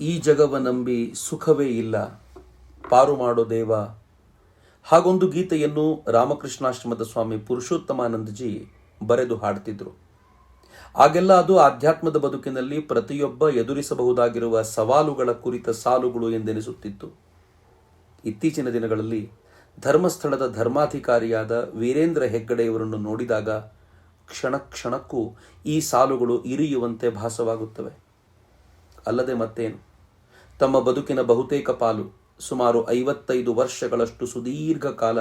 ಈ ಜಗವ ನಂಬಿ ಸುಖವೇ ಇಲ್ಲ. ಪಾರು ಮಾಡೋ ದೇವ. ಹಾಗೊಂದು ಗೀತೆಯನ್ನು ರಾಮಕೃಷ್ಣಾಶ್ರಮದ ಸ್ವಾಮಿ ಪುರುಷೋತ್ತಮಾನಂದಜಿ ಬರೆದು ಹಾಡ್ತಿದ್ರು. ಆಗೆಲ್ಲ ಅದು ಆಧ್ಯಾತ್ಮದ ಬದುಕಿನಲ್ಲಿ ಪ್ರತಿಯೊಬ್ಬ ಎದುರಿಸಬಹುದಾಗಿರುವ ಸವಾಲುಗಳ ಕುರಿತ ಸಾಲುಗಳು ಎಂದೆನಿಸುತ್ತಿತ್ತು. ಇತ್ತೀಚಿನ ದಿನಗಳಲ್ಲಿ ಧರ್ಮಸ್ಥಳದ ಧರ್ಮಾಧಿಕಾರಿಯಾದ ವೀರೇಂದ್ರ ಹೆಗ್ಗಡೆಯವರನ್ನು ನೋಡಿದಾಗ ಕ್ಷಣ ಕ್ಷಣಕ್ಕೂ ಈ ಸಾಲುಗಳು ಇರಿಯುವಂತೆ ಭಾಸವಾಗುತ್ತವೆ. ಅಲ್ಲದೆ ಮತ್ತೇನು? ತಮ್ಮ ಬದುಕಿನ ಬಹುತೇಕ ಪಾಲು ಸುಮಾರು ಐವತ್ತೈದು ವರ್ಷಗಳಷ್ಟು ಸುದೀರ್ಘ ಕಾಲ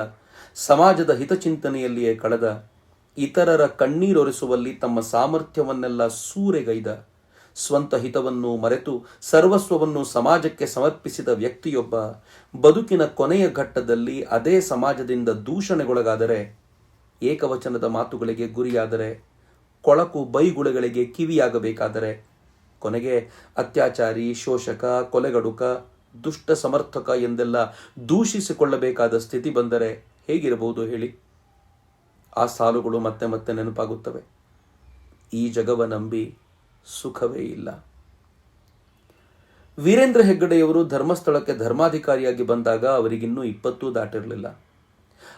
ಸಮಾಜದ ಹಿತಚಿಂತನೆಯಲ್ಲಿಯೇ ಕಳೆದ, ಇತರರ ಕಣ್ಣೀರೊರೆಸುವಲ್ಲಿ ತಮ್ಮ ಸಾಮರ್ಥ್ಯವನ್ನೆಲ್ಲ ಸೂರೆಗೈದ, ಸ್ವಂತ ಹಿತವನ್ನು ಮರೆತು ಸರ್ವಸ್ವವನ್ನು ಸಮಾಜಕ್ಕೆ ಸಮರ್ಪಿಸಿದ ವ್ಯಕ್ತಿಯೊಬ್ಬ ಬದುಕಿನ ಕೊನೆಯ ಘಟ್ಟದಲ್ಲಿ ಅದೇ ಸಮಾಜದಿಂದ ದೂಷಣೆಗೊಳಗಾದರೆ, ಏಕವಚನದ ಮಾತುಗಳಿಗೆ ಗುರಿಯಾದರೆ, ಕೊಳಕು ಬೈಗುಳಗಳಿಗೆ ಕಿವಿಯಾಗಬೇಕಾದರೆ ಕೊನೆಗೆ ಅತ್ಯಾಚಾರಿ, ಶೋಷಕ, ಕೊಲೆಗಡುಕ, ದುಷ್ಟ ಸಮರ್ಥಕ ಎಂದೆಲ್ಲ ದೂಷಿಸಿಕೊಳ್ಳಬೇಕಾದ ಸ್ಥಿತಿ ಬಂದರೆ ಹೇಗಿರಬಹುದು ಹೇಳಿ? ಆ ಸಾಲುಗಳು ಮತ್ತೆ ಮತ್ತೆ ನೆನಪಾಗುತ್ತವೆ. ಈ ಜಗವ ನಂಬಿ ಸುಖವೇ ಇಲ್ಲ. ವೀರೇಂದ್ರ ಹೆಗ್ಗಡೆಯವರು ಧರ್ಮಸ್ಥಳಕ್ಕೆ ಧರ್ಮಾಧಿಕಾರಿಯಾಗಿ ಬಂದಾಗ ಅವರಿಗಿನ್ನೂ ಇಪ್ಪತ್ತೂ ದಾಟಿರಲಿಲ್ಲ.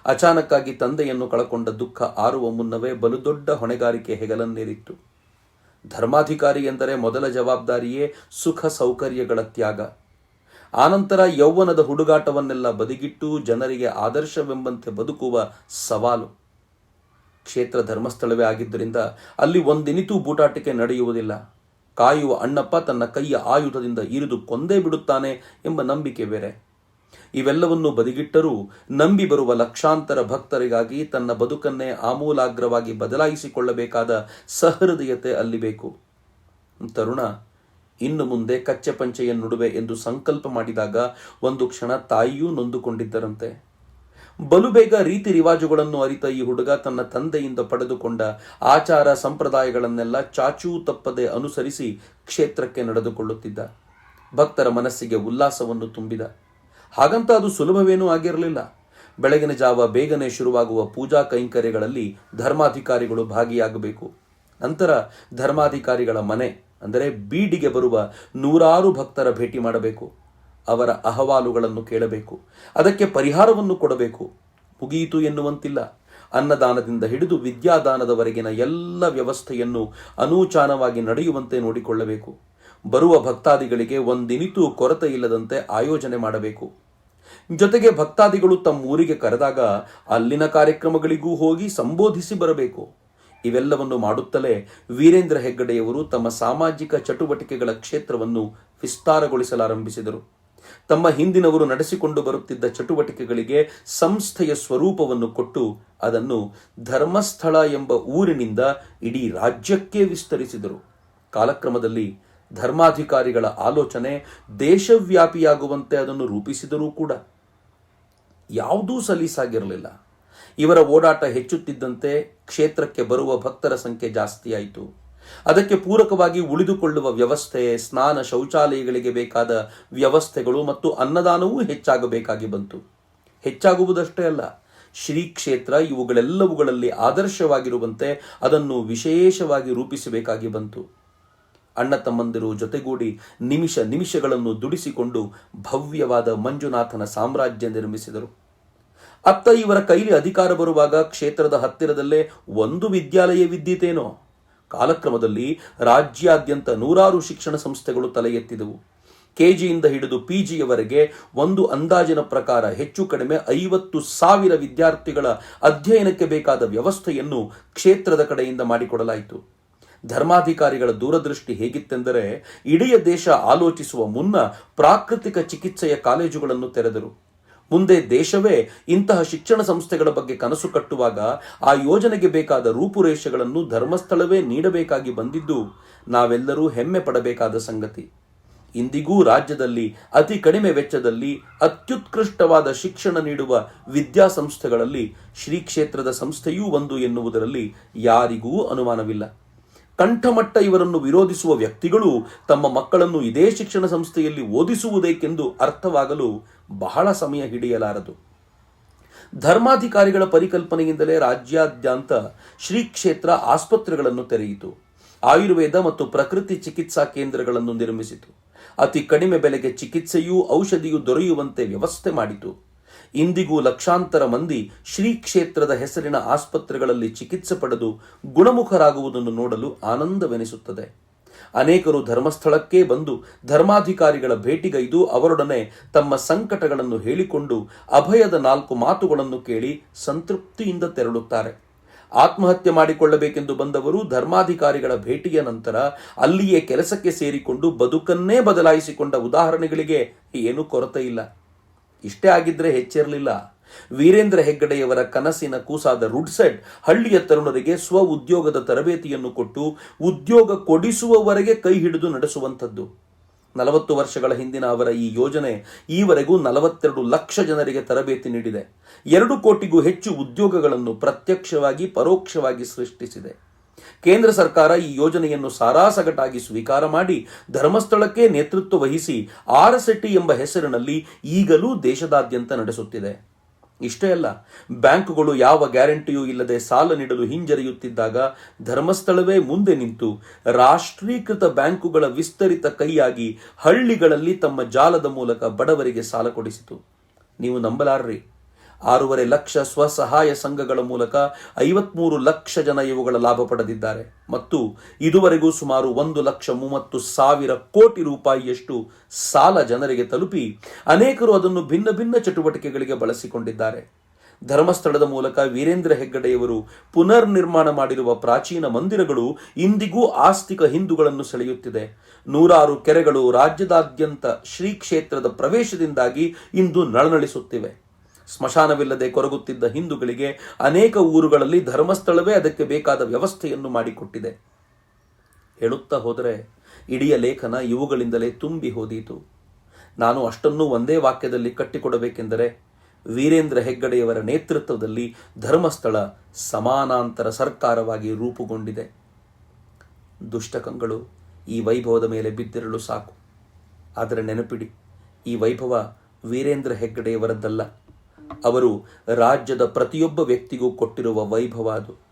ಅಚಾನಕ್ಕಾಗಿ ತಂದೆಯನ್ನು ಕಳಕೊಂಡ ದುಃಖ ಆರುವ ಮುನ್ನವೇ ಬಲು ದೊಡ್ಡ ಹೊಣೆಗಾರಿಕೆ ಹೆಗಲನ್ನೇರಿತ್ತು. ಧರ್ಮಾಧಿಕಾರಿ ಎಂದರೆ ಮೊದಲ ಜವಾಬ್ದಾರಿಯೇ ಸುಖ ಸೌಕರ್ಯಗಳ ತ್ಯಾಗ. ಆನಂತರ ಯೌವನದ ಹುಡುಗಾಟವನ್ನೆಲ್ಲ ಬದಿಗಿಟ್ಟು ಜನರಿಗೆ ಆದರ್ಶವೆಂಬಂತೆ ಬದುಕುವ ಸವಾಲು. ಕ್ಷೇತ್ರ ಧರ್ಮಸ್ಥಳವೇ ಆಗಿದ್ದರಿಂದ ಅಲ್ಲಿ ಒಂದಿನಿತೂ ಬೂಟಾಟಿಕೆ ನಡೆಯುವುದಿಲ್ಲ. ಕಾಯುವ ಅಣ್ಣಪ್ಪ ತನ್ನ ಕೈಯ ಆಯುಧದಿಂದ ಇರಿದು ಕೊಂದೇ ಬಿಡುತ್ತಾನೆ ಎಂಬ ನಂಬಿಕೆ ಬೇರೆ. ಇವೆಲ್ಲವನ್ನು ಬದಿಗಿಟ್ಟರೂ ನಂಬಿ ಬರುವ ಲಕ್ಷಾಂತರ ಭಕ್ತರಿಗಾಗಿ ತನ್ನ ಬದುಕನ್ನೇ ಆಮೂಲಾಗ್ರವಾಗಿ ಬದಲಾಯಿಸಿಕೊಳ್ಳಬೇಕಾದ ಸಹೃದಯತೆ ಅಲ್ಲಿ ಬೇಕು. ತರುಣ, ಇನ್ನು ಮುಂದೆ ಕಚ್ಚೆ ಪಂಚೆಯನ್ನುಡುವೆ ಎಂದು ಸಂಕಲ್ಪ ಮಾಡಿದಾಗ ಒಂದು ಕ್ಷಣ ತಾಯಿಯೂ ನೊಂದುಕೊಂಡಿದ್ದರಂತೆ. ಬಲು ಬೇಗ ರೀತಿ ರಿವಾಜುಗಳನ್ನು ಅರಿತ ಈ ಹುಡುಗ ತನ್ನ ತಂದೆಯಿಂದ ಪಡೆದುಕೊಂಡ ಆಚಾರ ಸಂಪ್ರದಾಯಗಳನ್ನೆಲ್ಲ ಚಾಚೂ ತಪ್ಪದೆ ಅನುಸರಿಸಿ ಕ್ಷೇತ್ರಕ್ಕೆ ನಡೆದುಕೊಳ್ಳುತ್ತಿದ್ದ. ಭಕ್ತರ ಮನಸ್ಸಿಗೆ ಉಲ್ಲಾಸವನ್ನು ತುಂಬಿದ. ಹಾಗಂತ ಅದು ಸುಲಭವೇನೂ ಆಗಿರಲಿಲ್ಲ. ಬೆಳಗಿನ ಜಾವ ಬೇಗನೆ ಶುರುವಾಗುವ ಪೂಜಾ ಕೈಂಕರ್ಯಗಳಲ್ಲಿ ಧರ್ಮಾಧಿಕಾರಿಗಳು ಭಾಗಿಯಾಗಬೇಕು. ನಂತರ ಧರ್ಮಾಧಿಕಾರಿಗಳ ಮನೆ, ಅಂದರೆ ಬೀಡಿಗೆ ಬರುವ ನೂರಾರು ಭಕ್ತರ ಭೇಟಿ ಮಾಡಬೇಕು. ಅವರ ಅಹವಾಲುಗಳನ್ನು ಕೇಳಬೇಕು. ಅದಕ್ಕೆ ಪರಿಹಾರವನ್ನು ಕೊಡಬೇಕು. ಮುಗಿಯಿತು ಎನ್ನುವಂತಿಲ್ಲ. ಅನ್ನದಾನದಿಂದ ಹಿಡಿದು ವಿದ್ಯಾದಾನದವರೆಗಿನ ಎಲ್ಲ ವ್ಯವಸ್ಥೆಯನ್ನು ಅನೂಚಾನವಾಗಿ ನಡೆಯುವಂತೆ ನೋಡಿಕೊಳ್ಳಬೇಕು. ಬರುವ ಭಕ್ತಾದಿಗಳಿಗೆ ಒಂದಿನಿತೂ ಕೊರತೆ ಇಲ್ಲದಂತೆ ಆಯೋಜನೆ ಮಾಡಬೇಕು. ಜೊತೆಗೆ ಭಕ್ತಾದಿಗಳು ತಮ್ಮ ಊರಿಗೆ ಕರೆದಾಗ ಅಲ್ಲಿನ ಕಾರ್ಯಕ್ರಮಗಳಿಗೂ ಹೋಗಿ ಸಂಬೋಧಿಸಿ ಬರಬೇಕು. ಇವೆಲ್ಲವನ್ನು ಮಾಡುತ್ತಲೇ ವೀರೇಂದ್ರ ಹೆಗ್ಗಡೆಯವರು ತಮ್ಮ ಸಾಮಾಜಿಕ ಚಟುವಟಿಕೆಗಳ ಕ್ಷೇತ್ರವನ್ನು ವಿಸ್ತಾರಗೊಳಿಸಲಾರಂಭಿಸಿದರು. ತಮ್ಮ ಹಿಂದಿನವರು ನಡೆಸಿಕೊಂಡು ಬರುತ್ತಿದ್ದ ಚಟುವಟಿಕೆಗಳಿಗೆ ಸಂಸ್ಥೆಯ ಸ್ವರೂಪವನ್ನು ಕೊಟ್ಟು ಅದನ್ನು ಧರ್ಮಸ್ಥಳ ಎಂಬ ಊರಿನಿಂದ ಇಡೀ ರಾಜ್ಯಕ್ಕೆ ವಿಸ್ತರಿಸಿದರು. ಕಾಲಕ್ರಮದಲ್ಲಿ ಧರ್ಮಾಧಿಕಾರಿಗಳ ಆಲೋಚನೆ ದೇಶವ್ಯಾಪಿಯಾಗುವಂತೆ ಅದನ್ನು ರೂಪಿಸಿದರೂ ಕೂಡ ಯಾವುದೂ ಸಲೀಸಾಗಿರಲಿಲ್ಲ. ಇವರ ಓಡಾಟ ಹೆಚ್ಚುತ್ತಿದ್ದಂತೆ ಕ್ಷೇತ್ರಕ್ಕೆ ಬರುವ ಭಕ್ತರ ಸಂಖ್ಯೆ ಜಾಸ್ತಿಯಾಯಿತು. ಅದಕ್ಕೆ ಪೂರಕವಾಗಿ ಉಳಿದುಕೊಳ್ಳುವ ವ್ಯವಸ್ಥೆ, ಸ್ನಾನ ಶೌಚಾಲಯಗಳಿಗೆ ಬೇಕಾದ ವ್ಯವಸ್ಥೆಗಳು ಮತ್ತು ಅನ್ನದಾನವೂ ಹೆಚ್ಚಾಗಬೇಕಾಗಿ ಬಂತು. ಹೆಚ್ಚಾಗುವುದಷ್ಟೇ ಅಲ್ಲ, ಶ್ರೀ ಕ್ಷೇತ್ರ ಇವುಗಳೆಲ್ಲವುಗಳಲ್ಲಿ ಆದರ್ಶವಾಗಿರುವಂತೆ ಅದನ್ನು ವಿಶೇಷವಾಗಿ ರೂಪಿಸಬೇಕಾಗಿ ಬಂತು. ಅಣ್ಣ ತಮ್ಮಂದಿರು ಜೊತೆಗೂಡಿ ನಿಮಿಷ ನಿಮಿಷಗಳನ್ನು ದುಡಿಸಿಕೊಂಡು ಭವ್ಯವಾದ ಮಂಜುನಾಥನ ಸಾಮ್ರಾಜ್ಯ ನಿರ್ಮಿಸಿದರು. ಅತ್ತ ಇವರ ಕೈಲಿ ಅಧಿಕಾರ ಬರುವಾಗ ಕ್ಷೇತ್ರದ ಹತ್ತಿರದಲ್ಲೇ ಒಂದು ವಿದ್ಯಾಲಯವಿದ್ದೀತೇನೋ ಕಾಲಕ್ರಮದಲ್ಲಿ ರಾಜ್ಯಾದ್ಯಂತ ನೂರಾರು ಶಿಕ್ಷಣ ಸಂಸ್ಥೆಗಳು ತಲೆ ಎತ್ತಿದವು ಕೆಜಿಯಿಂದ ಹಿಡಿದು ಪಿಜಿಯವರೆಗೆ ಒಂದು ಅಂದಾಜಿನ ಪ್ರಕಾರ ಹೆಚ್ಚು ಕಡಿಮೆ ಐವತ್ತು ಸಾವಿರ ವಿದ್ಯಾರ್ಥಿಗಳ ಅಧ್ಯಯನಕ್ಕೆ ಬೇಕಾದ ವ್ಯವಸ್ಥೆಯನ್ನು ಕ್ಷೇತ್ರದ ಕಡೆಯಿಂದ ಮಾಡಿಕೊಡಲಾಯಿತು. ಧರ್ಮಾಧಿಕಾರಿಗಳ ದೂರದೃಷ್ಟಿ ಹೇಗಿತ್ತೆಂದರೆ ಇಡೀ ದೇಶ ಆಲೋಚಿಸುವ ಮುನ್ನ ಪ್ರಾಕೃತಿಕ ಚಿಕಿತ್ಸೆಯ ಕಾಲೇಜುಗಳನ್ನು ತೆರೆದರು. ಮುಂದೆ ದೇಶವೇ ಇಂತಹ ಶಿಕ್ಷಣ ಸಂಸ್ಥೆಗಳ ಬಗ್ಗೆ ಕನಸು ಕಟ್ಟುವಾಗ ಆ ಯೋಜನೆಗೆ ಬೇಕಾದ ರೂಪುರೇಷೆಗಳನ್ನು ಧರ್ಮಸ್ಥಳವೇ ನೀಡಬೇಕಾಗಿ ಬಂದಿದ್ದು ನಾವೆಲ್ಲರೂ ಹೆಮ್ಮೆ ಪಡಬೇಕಾದ ಸಂಗತಿ. ಇಂದಿಗೂ ರಾಜ್ಯದಲ್ಲಿ ಅತಿ ಕಡಿಮೆ ವೆಚ್ಚದಲ್ಲಿ ಅತ್ಯುತ್ಕೃಷ್ಟವಾದ ಶಿಕ್ಷಣ ನೀಡುವ ವಿದ್ಯಾಸಂಸ್ಥೆಗಳಲ್ಲಿ ಶ್ರೀ ಕ್ಷೇತ್ರದ ಸಂಸ್ಥೆಯೂ ಒಂದು ಎನ್ನುವುದರಲ್ಲಿ ಯಾರಿಗೂ ಅನುಮಾನವಿಲ್ಲ. ಕಂಠಮಟ್ಟ ಇವರನ್ನು ವಿರೋಧಿಸುವ ವ್ಯಕ್ತಿಗಳು ತಮ್ಮ ಮಕ್ಕಳನ್ನು ಇದೇ ಶಿಕ್ಷಣ ಸಂಸ್ಥೆಯಲ್ಲಿ ಓದಿಸುವುದೇಕೆಂದು ಅರ್ಥವಾಗಲು ಬಹಳ ಸಮಯ ಹಿಡಿಯಲಾರದು. ಧರ್ಮಾಧಿಕಾರಿಗಳ ಪರಿಕಲ್ಪನೆಯಿಂದಲೇ ರಾಜ್ಯಾದ್ಯಂತ ಶ್ರೀ ಕ್ಷೇತ್ರ ಆಸ್ಪತ್ರೆಗಳನ್ನು ತೆರೆಯಿತು. ಆಯುರ್ವೇದ ಮತ್ತು ಪ್ರಕೃತಿ ಚಿಕಿತ್ಸಾ ಕೇಂದ್ರಗಳನ್ನು ನಿರ್ಮಿಸಿತು. ಅತಿ ಕಡಿಮೆ ಬೆಲೆಗೆ ಚಿಕಿತ್ಸೆಯೂ ಔಷಧಿಯೂ ದೊರೆಯುವಂತೆ ವ್ಯವಸ್ಥೆ ಮಾಡಿತು. ಇಂದಿಗೂ ಲಕ್ಷಾಂತರ ಮಂದಿ ಶ್ರೀ ಕ್ಷೇತ್ರದ ಹೆಸರಿನ ಆಸ್ಪತ್ರೆಗಳಲ್ಲಿ ಚಿಕಿತ್ಸೆ ಪಡೆದು ಗುಣಮುಖರಾಗುವುದನ್ನು ನೋಡಲು ಆನಂದವೆನಿಸುತ್ತದೆ. ಅನೇಕರು ಧರ್ಮಸ್ಥಳಕ್ಕೆ ಬಂದು ಧರ್ಮಾಧಿಕಾರಿಗಳ ಭೇಟಿಗೈದು ಅವರೊಡನೆ ತಮ್ಮ ಸಂಕಟಗಳನ್ನು ಹೇಳಿಕೊಂಡು ಅಭಯದ ನಾಲ್ಕು ಮಾತುಗಳನ್ನು ಕೇಳಿ ಸಂತೃಪ್ತಿಯಿಂದ ತೆರಳುತ್ತಾರೆ. ಆತ್ಮಹತ್ಯೆ ಮಾಡಿಕೊಳ್ಳಬೇಕೆಂದು ಬಂದವರು ಧರ್ಮಾಧಿಕಾರಿಗಳ ಭೇಟಿಯ ನಂತರ ಅಲ್ಲಿಯೇ ಕೆಲಸಕ್ಕೆ ಸೇರಿಕೊಂಡು ಬದುಕನ್ನೇ ಬದಲಾಯಿಸಿಕೊಂಡ ಉದಾಹರಣೆಗಳಿಗೆ ಏನೂ ಕೊರತೆ ಇಲ್ಲ ಇಷ್ಟೇ ಆಗಿದ್ರೆ ಹೆಚ್ಚಿರಲಿಲ್ಲ. ವೀರೇಂದ್ರ ಹೆಗ್ಗಡೆಯವರ ಕನಸಿನ ಕೂಸಾದ ರುಡ್ಸೆಟ್ ಹಳ್ಳಿಯ ತರುಣರಿಗೆ ಸ್ವ ಉದ್ಯೋಗದ ತರಬೇತಿಯನ್ನು ಕೊಟ್ಟು ಉದ್ಯೋಗ ಕೊಡಿಸುವವರೆಗೆ ಕೈ ಹಿಡಿದು ನಡೆಸುವಂಥದ್ದು. ನಲವತ್ತು ವರ್ಷಗಳ ಹಿಂದಿನ ಅವರ ಈ ಯೋಜನೆ ಈವರೆಗೂ ನಲವತ್ತೆರಡು ಲಕ್ಷ ಜನರಿಗೆ ತರಬೇತಿ ನೀಡಿದೆ. ಎರಡು ಕೋಟಿಗೂ ಹೆಚ್ಚು ಉದ್ಯೋಗಗಳನ್ನು ಪ್ರತ್ಯಕ್ಷವಾಗಿ, ಪರೋಕ್ಷವಾಗಿ ಸೃಷ್ಟಿಸಿದೆ. ಕೇಂದ್ರ ಸರ್ಕಾರ ಈ ಯೋಜನೆಯನ್ನು ಸಾರಾಸಗಟಾಗಿ ಸ್ವೀಕಾರ ಮಾಡಿ ಧರ್ಮಸ್ಥಳಕ್ಕೆ ನೇತೃತ್ವ ವಹಿಸಿ ಆರಸೆಟ್ಟಿ ಎಂಬ ಹೆಸರಿನಲ್ಲಿ ಈಗಲೂ ದೇಶದಾದ್ಯಂತ ನಡೆಸುತ್ತಿದೆ. ಇಷ್ಟೇ ಅಲ್ಲ, ಬ್ಯಾಂಕುಗಳು ಯಾವ ಗ್ಯಾರಂಟಿಯೂ ಇಲ್ಲದೆ ಸಾಲ ನೀಡಲು ಹಿಂಜರಿಯುತ್ತಿದ್ದಾಗ ಧರ್ಮಸ್ಥಳವೇ ಮುಂದೆ ನಿಂತು ರಾಷ್ಟ್ರೀಕೃತ ಬ್ಯಾಂಕುಗಳ ವಿಸ್ತರಿತ ಕೈಯಾಗಿ ಹಳ್ಳಿಗಳಲ್ಲಿ ತಮ್ಮ ಜಾಲದ ಮೂಲಕ ಬಡವರಿಗೆ ಸಾಲ ಕೊಡಿಸಿತು. ನೀವು ನಂಬಲಾರ್ರಿ. ಆರೂವರೆ ಲಕ್ಷ ಸ್ವಸಹಾಯ ಸಂಘಗಳ ಮೂಲಕ ಐವತ್ಮೂರು ಲಕ್ಷ ಜನ ಇವುಗಳ ಲಾಭ ಪಡೆದಿದ್ದಾರೆ. ಮತ್ತು ಇದುವರೆಗೂ ಸುಮಾರು ಒಂದು ಲಕ್ಷ ಮೂವತ್ತು ಸಾವಿರ ಕೋಟಿ ರೂಪಾಯಿಯಷ್ಟು ಸಾಲ ಜನರಿಗೆ ತಲುಪಿ ಅನೇಕರು ಅದನ್ನು ಭಿನ್ನ ಭಿನ್ನ ಚಟುವಟಿಕೆಗಳಿಗೆ ಬಳಸಿಕೊಂಡಿದ್ದಾರೆ. ಧರ್ಮಸ್ಥಳದ ಮೂಲಕ ವೀರೇಂದ್ರ ಹೆಗ್ಗಡೆಯವರು ಪುನರ್ ನಿರ್ಮಾಣ ಮಾಡಿರುವ ಪ್ರಾಚೀನ ಮಂದಿರಗಳು ಇಂದಿಗೂ ಆಸ್ತಿಕ ಹಿಂದೂಗಳನ್ನು ಸೆಳೆಯುತ್ತಿದೆ. ನೂರಾರು ಕೆರೆಗಳು ರಾಜ್ಯದಾದ್ಯಂತ ಶ್ರೀ ಕ್ಷೇತ್ರದ ಪ್ರವೇಶದಿಂದಾಗಿ ಇಂದು ನಳನಳಿಸುತ್ತಿವೆ. ಸ್ಮಶಾನವಿಲ್ಲದೆ ಕೊರಗುತ್ತಿದ್ದ ಹಿಂದೂಗಳಿಗೆ ಅನೇಕ ಊರುಗಳಲ್ಲಿ ಧರ್ಮಸ್ಥಳವೇ ಅದಕ್ಕೆ ಬೇಕಾದ ವ್ಯವಸ್ಥೆಯನ್ನು ಮಾಡಿಕೊಟ್ಟಿದೆ. ಹೇಳುತ್ತಾ ಹೋದರೆ ಇಡೀ ಲೇಖನ ಇವುಗಳಿಂದಲೇ ತುಂಬಿ ಹೋದೀತು. ನಾನು ಅಷ್ಟನ್ನೂ ಒಂದೇ ವಾಕ್ಯದಲ್ಲಿ ಕಟ್ಟಿಕೊಡಬೇಕೆಂದರೆ ವೀರೇಂದ್ರ ಹೆಗ್ಗಡೆಯವರ ನೇತೃತ್ವದಲ್ಲಿ ಧರ್ಮಸ್ಥಳ ಸಮಾನಾಂತರ ಸರ್ಕಾರವಾಗಿ ರೂಪುಗೊಂಡಿದೆ. ದುಷ್ಟಕಂಗಳು ಈ ವೈಭವದ ಮೇಲೆ ಬಿದ್ದಿರಲು ಸಾಕು. ಆದರೆ ನೆನಪಿಡಿ, ಈ ವೈಭವ ವೀರೇಂದ್ರ ಹೆಗ್ಗಡೆಯವರದ್ದಲ್ಲ. ಅವರು ರಾಜ್ಯದ ಪ್ರತಿಯೊಬ್ಬ ವ್ಯಕ್ತಿಗೂ ಕೊಟ್ಟಿರುವ ವೈಭವ ಅದು.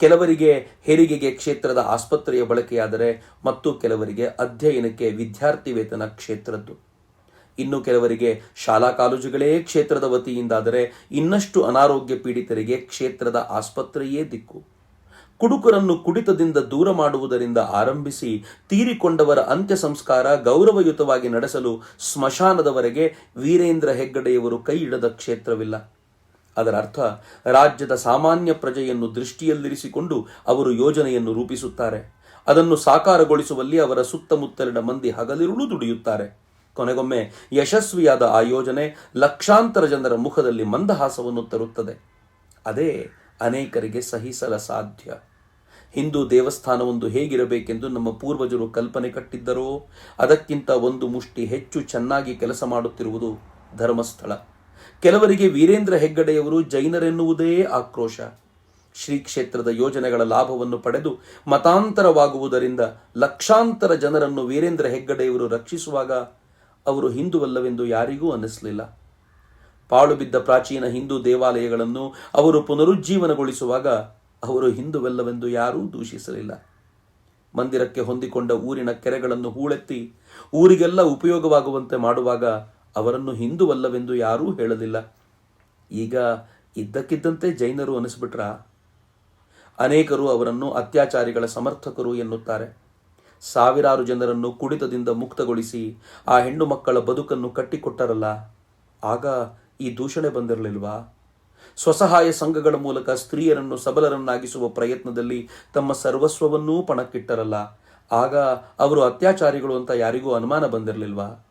ಕೆಲವರಿಗೆ ಹೆರಿಗೆಗೆ ಕ್ಷೇತ್ರದ ಆಸ್ಪತ್ರೆಯ ಬಳಕೆಯಾದರೆ ಮತ್ತು ಕೆಲವರಿಗೆ ಅಧ್ಯಯನಕ್ಕೆ ವಿದ್ಯಾರ್ಥಿ ವೇತನ ಕ್ಷೇತ್ರದ್ದು. ಇನ್ನು ಕೆಲವರಿಗೆ ಶಾಲಾ ಕಾಲೇಜುಗಳೇ ಕ್ಷೇತ್ರದ ವತಿಯಿಂದಾದರೆ ಇನ್ನಷ್ಟು ಅನಾರೋಗ್ಯ ಪೀಡಿತರಿಗೆ ಕ್ಷೇತ್ರದ ಆಸ್ಪತ್ರೆಯೇ ದಿಕ್ಕು. ಕುಡುಕರನ್ನು ಕುಡಿತದಿಂದ ದೂರ ಮಾಡುವುದರಿಂದ ಆರಂಭಿಸಿ ತೀರಿಕೊಂಡವರ ಅಂತ್ಯ ಸಂಸ್ಕಾರ ಗೌರವಯುತವಾಗಿ ನಡೆಸಲು ಸ್ಮಶಾನದವರೆಗೆ ವೀರೇಂದ್ರ ಹೆಗ್ಗಡೆಯವರು ಕೈ ಇಡದ ಕ್ಷೇತ್ರವಿಲ್ಲ. ಅದರ ಅರ್ಥ, ರಾಜ್ಯದ ಸಾಮಾನ್ಯ ಪ್ರಜೆಯನ್ನು ದೃಷ್ಟಿಯಲ್ಲಿರಿಸಿಕೊಂಡು ಅವರು ಯೋಜನೆಯನ್ನು ರೂಪಿಸುತ್ತಾರೆ. ಅದನ್ನು ಸಾಕಾರಗೊಳಿಸುವಲ್ಲಿ ಅವರ ಸುತ್ತಮುತ್ತಲಿನ ಮಂದಿ ಹಗಲಿರುಳು ದುಡಿಯುತ್ತಾರೆ. ಕೊನೆಗೊಮ್ಮೆ, ಯಶಸ್ವಿಯಾದ ಆ ಯೋಜನೆ ಲಕ್ಷಾಂತರ ಜನರ ಮುಖದಲ್ಲಿ ಮಂದಹಾಸವನ್ನು ತರುತ್ತದೆ. ಅದೇ ಅನೇಕರಿಗೆ ಸಹಿಸಲ ಸಾಧ್ಯ. ಹಿಂದೂ ದೇವಸ್ಥಾನವೊಂದು ಹೇಗಿರಬೇಕೆಂದು ನಮ್ಮ ಪೂರ್ವಜರು ಕಲ್ಪನೆ ಕಟ್ಟಿದ್ದರೋ, ಅದಕ್ಕಿಂತ ಒಂದು ಮುಷ್ಟಿ ಹೆಚ್ಚು ಚೆನ್ನಾಗಿ ಕೆಲಸ ಮಾಡುತ್ತಿರುವುದು ಧರ್ಮಸ್ಥಳ. ಕೆಲವರಿಗೆ ವೀರೇಂದ್ರ ಹೆಗ್ಗಡೆಯವರು ಜೈನರೆನ್ನುವುದೇ ಆಕ್ರೋಶ. ಶ್ರೀ ಕ್ಷೇತ್ರದ ಯೋಜನೆಗಳ ಲಾಭವನ್ನು ಪಡೆದು ಮತಾಂತರವಾಗುವುದರಿಂದ ಲಕ್ಷಾಂತರ ಜನರನ್ನು ವೀರೇಂದ್ರ ಹೆಗ್ಗಡೆಯವರು ರಕ್ಷಿಸುವಾಗ ಅವರು ಹಿಂದುವಲ್ಲವೆಂದು ಯಾರಿಗೂ ಅನ್ನಿಸಲಿಲ್ಲ. ಪಾಳುಬಿದ್ದ ಪ್ರಾಚೀನ ಹಿಂದೂ ದೇವಾಲಯಗಳನ್ನು ಅವರು ಪುನರುಜ್ಜೀವನಗೊಳಿಸುವಾಗ ಅವರು ಹಿಂದುವೆಲ್ಲವೆಂದು ಯಾರೂ ದೂಷಿಸಲಿಲ್ಲ. ಮಂದಿರಕ್ಕೆ ಹೊಂದಿಕೊಂಡ ಊರಿನ ಕೆರೆಗಳನ್ನು ಹೂಳೆತ್ತಿ ಊರಿಗೆಲ್ಲ ಉಪಯೋಗವಾಗುವಂತೆ ಮಾಡುವಾಗ ಅವರನ್ನು ಹಿಂದುವಲ್ಲವೆಂದು ಯಾರೂ ಹೇಳಲಿಲ್ಲ. ಈಗ ಇದ್ದಕ್ಕಿದ್ದಂತೆ ಜೈನರು ಅನಿಸ್ಬಿಟ್ರ? ಅನೇಕರು ಅವರನ್ನು ಅತ್ಯಾಚಾರಿಗಳ ಸಮರ್ಥಕರು ಎನ್ನುತ್ತಾರೆ. ಸಾವಿರಾರು ಜನರನ್ನು ಕುಡಿತದಿಂದ ಮುಕ್ತಗೊಳಿಸಿ ಆ ಹೆಣ್ಣು ಮಕ್ಕಳ ಬದುಕನ್ನು ಕಟ್ಟಿಕೊಟ್ಟರಲ್ಲ. ಆಗ ಈ ದೂಷಣೆ ಬಂದಿರಲಿಲ್ವಾ? ಸ್ವಸಹಾಯ ಸಂಘಗಳ ಮೂಲಕ ಸ್ತ್ರೀಯರನ್ನು ಸಬಲರನ್ನಾಗಿಸುವ ಪ್ರಯತ್ನದಲ್ಲಿ ತಮ್ಮ ಸರ್ವಸ್ವವನ್ನೂ ಪಣಕ್ಕಿಟ್ಟರಲ್ಲ. ಆಗ ಅವರು ಅತ್ಯಾಚಾರಿಗಳು ಅಂತ ಯಾರಿಗೂ ಅನುಮಾನ ಬಂದಿರಲಿಲ್ವಾ?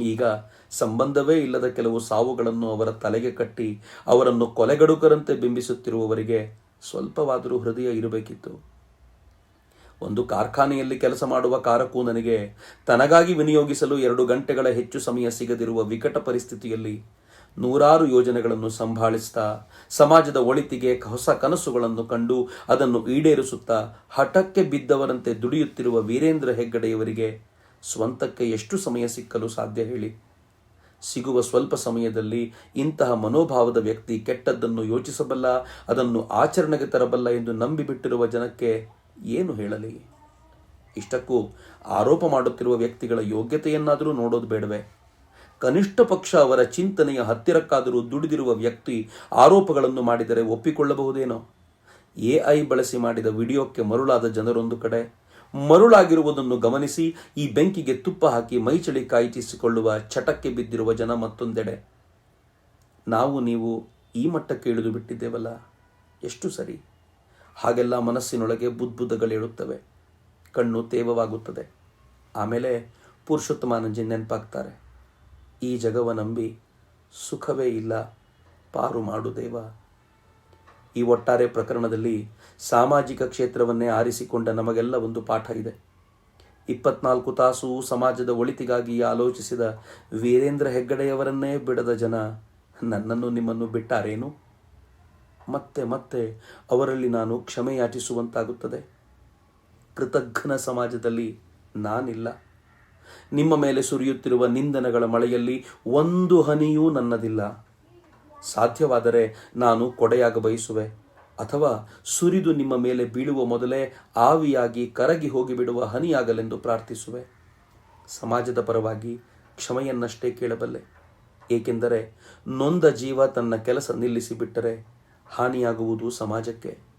ಈಗ ಸಂಬಂಧವೇ ಇಲ್ಲದ ಕೆಲವು ಸಾವುಗಳನ್ನು ಅವರ ತಲೆಗೆ ಕಟ್ಟಿ ಅವರನ್ನು ಕೊಲೆಗಡುಕರಂತೆ ಬಿಂಬಿಸುತ್ತಿರುವವರಿಗೆ ಸ್ವಲ್ಪವಾದರೂ ಹೃದಯ ಇರಬೇಕಿತ್ತು. ಒಂದು ಕಾರ್ಖಾನೆಯಲ್ಲಿ ಕೆಲಸ ಮಾಡುವ ಕಾರಕ್ಕೂ ನನಗೆ ತನಗಾಗಿ ವಿನಿಯೋಗಿಸಲು ಎರಡು ಗಂಟೆಗಳ ಹೆಚ್ಚು ಸಮಯ ಸಿಗದಿರುವ ವಿಕಟ ಪರಿಸ್ಥಿತಿಯಲ್ಲಿ ನೂರಾರು ಯೋಜನೆಗಳನ್ನು ಸಂಭಾಳಿಸ್ತಾ, ಸಮಾಜದ ಒಳಿತಿಗೆ ಹೊಸ ಕನಸುಗಳನ್ನು ಕಂಡು ಅದನ್ನು ಈಡೇರಿಸುತ್ತಾ, ಹಠಕ್ಕೆ ಬಿದ್ದವರಂತೆ ದುಡಿಯುತ್ತಿರುವ ವೀರೇಂದ್ರ ಹೆಗ್ಗಡೆಯವರಿಗೆ ಸ್ವಂತಕ್ಕೆ ಎಷ್ಟು ಸಮಯ ಸಿಕ್ಕಲು ಸಾಧ್ಯ ಹೇಳಿ. ಸಿಗುವ ಸ್ವಲ್ಪ ಸಮಯದಲ್ಲಿ ಇಂತಹ ಮನೋಭಾವದ ವ್ಯಕ್ತಿ ಕೆಟ್ಟದ್ದನ್ನು ಯೋಚಿಸಬಲ್ಲ, ಅದನ್ನು ಆಚರಣೆಗೆ ತರಬಲ್ಲ ಎಂದು ನಂಬಿಬಿಟ್ಟಿರುವ ಜನಕ್ಕೆ ಏನು ಹೇಳಲಿ? ಇಷ್ಟಕ್ಕೂ ಆರೋಪ ಮಾಡುತ್ತಿರುವ ವ್ಯಕ್ತಿಗಳ ಯೋಗ್ಯತೆಯನ್ನಾದರೂ ನೋಡೋದು ಬೇಡವೇ? ಕನಿಷ್ಠ ಪಕ್ಷ ಅವರ ಚಿಂತನೆಯ ಹತ್ತಿರಕ್ಕಾದರೂ ದುಡಿದಿರುವ ವ್ಯಕ್ತಿ ಆರೋಪಗಳನ್ನು ಮಾಡಿದರೆ ಒಪ್ಪಿಕೊಳ್ಳಬಹುದೇನೋ? ಎಐ ಬಳಸಿ ಮಾಡಿದ ವಿಡಿಯೋಕ್ಕೆ ಮರುಳಾದ ಜನರೊಂದು ಕಡೆ, ಮರುಳಾಗಿರುವುದನ್ನು ಗಮನಿಸಿ ಈ ಬೆಂಕಿಗೆ ತುಪ್ಪ ಹಾಕಿ ಮೈಚಳಿ ಕಾಯಿಟಿಸಿಕೊಳ್ಳುವ ಚಟಕ್ಕೆ ಬಿದ್ದಿರುವ ಜನ ಮತ್ತೊಂದೆಡೆ. ನಾವು ನೀವು ಈ ಮಟ್ಟಕ್ಕೆ ಇಳಿದು ಬಿಟ್ಟಿದ್ದೇವಲ್ಲ? ಎಷ್ಟು ಸರಿ? ಹಾಗೆಲ್ಲ ಮನಸ್ಸಿನೊಳಗೆ ಬುದ್ಬುದಗಳೇಳುತ್ತವೆ ಕಣ್ಣು ತೇವವಾಗುತ್ತದೆ. ಆಮೇಲೆ ಪುರುಷೋತ್ತಮಾನಂಜಿ ನೆನಪಾಗ್ತಾರೆ. ಈ ಜಗವ ನಂಬಿ ಸುಖವೇ ಇಲ್ಲ, ಪಾರು ಮಾಡು ದೇವ. ಈ ಒಟ್ಟಾರೆ ಪ್ರಕರಣದಲ್ಲಿ ಸಾಮಾಜಿಕ ಕ್ಷೇತ್ರವನ್ನೇ ಆರಿಸಿಕೊಂಡ ನಮಗೆಲ್ಲ ಒಂದು ಪಾಠ ಇದೆ. ಇಪ್ಪತ್ನಾಲ್ಕು ತಾಸು ಸಮಾಜದ ಒಳಿತಿಗಾಗಿ ಆಲೋಚಿಸಿದ ವೀರೇಂದ್ರ ಹೆಗ್ಗಡೆಯವರನ್ನೇ ಬಿಡದ ಜನ ನನ್ನನ್ನು ನಿಮ್ಮನ್ನು ಬಿಟ್ಟಾರೇನು? ಮತ್ತೆ ಮತ್ತೆ ಅವರಲ್ಲಿ ನಾನು ಕ್ಷಮೆಯಾಚಿಸುವಂತಾಗುತ್ತದೆ. ಕೃತಜ್ಞನ ಸಮಾಜದಲ್ಲಿ ನಾನಿಲ್ಲ. ನಿಮ್ಮ ಮೇಲೆ ಸುರಿಯುತ್ತಿರುವ ನಿಂದನಗಳ ಮಳೆಯಲ್ಲಿ ಒಂದು ಹನಿಯೂ ನನ್ನದಿಲ್ಲ. ಸಾಧ್ಯವಾದರೆ ನಾನು ಕೊಡೆಯಾಗ ಬಯಸುವೆ. ಅಥವಾ ಸುರಿದು ನಿಮ್ಮ ಮೇಲೆ ಬೀಳುವ ಮೊದಲೇ ಆವಿಯಾಗಿ ಕರಗಿ ಹೋಗಿಬಿಡುವ ಹನಿಯಾಗಲೆಂದು ಪ್ರಾರ್ಥಿಸುವೆ. ಸಮಾಜದ ಪರವಾಗಿ ಕ್ಷಮೆಯನ್ನಷ್ಟೇ ಕೇಳಬಲ್ಲೆ. ಏಕೆಂದರೆ ನೊಂದ ಜೀವ ತನ್ನ ಕೆಲಸ ನಿಲ್ಲಿಸಿಬಿಟ್ಟರೆ ಹಾನಿಯಾಗುವುದು ಸಮಾಜಕ್ಕೆ.